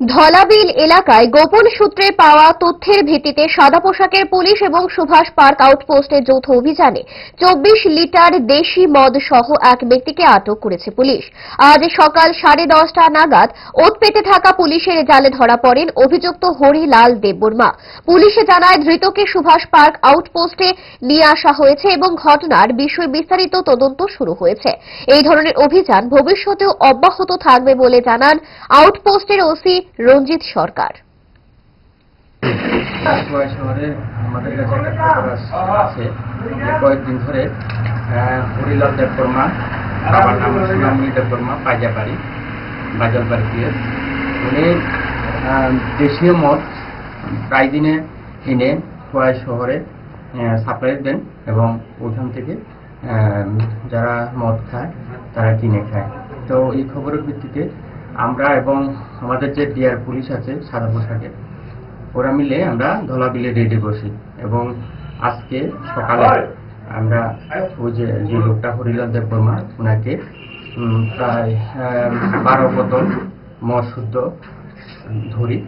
ধলাবিল এলাকায় গোপন সূত্রে পাওয়া তথ্যের ভিত্তিতে সাদা পোশাকের পুলিশ এবং সুভাষ পার্ক আউটপোস্টের যৌথ অভিযানে চব্বিশ লিটার দেশি মদ সহ এক ব্যক্তিকে আটক করেছে পুলিশ। আজ সকাল সাড়ে দশটা নাগাদ ওত পেতে থাকা পুলিশের জালে ধরা পড়েন অভিযুক্ত হরিলাল দেববর্মা। পুলিশে জানায়, ধৃতকে সুভাষ পার্ক আউটপোস্টে নিয়ে আসা হয়েছে এবং ঘটনার বিষয়ে বিস্তারিত তদন্ত শুরু হয়েছে। এই ধরনের অভিযান ভবিষ্যতেও অব্যাহত থাকবে বলে জানান আউটপোস্টের ওসি রঞ্জিত সরকার। কয়েকদিন ধরে হরিলাল বাবার নাম পাইজাবাড়ি বাজারবাড়ি দিয়ে। উনি দেশীয় মদ প্রায় দিনে কিনে খোয়াই শহরে সাপ্লাই দেন এবং ওইখান থেকে যারা মদ খায়, তারা কিনে খায়। তো এই খবরের ভিত্তিতে আমরা এবং আমাদের যে ডিআর পুলিশ আছে সাদা পোশাকে ওরা মিলে আমরা ধলাবিলে রেডি বসি। এবং আজকে সকালে আমরা ওই যে যে লোকটা হরিলাল দেব বর্মা ওনাকে প্রায় বারো বোতল মশুদ্ধ ধরি।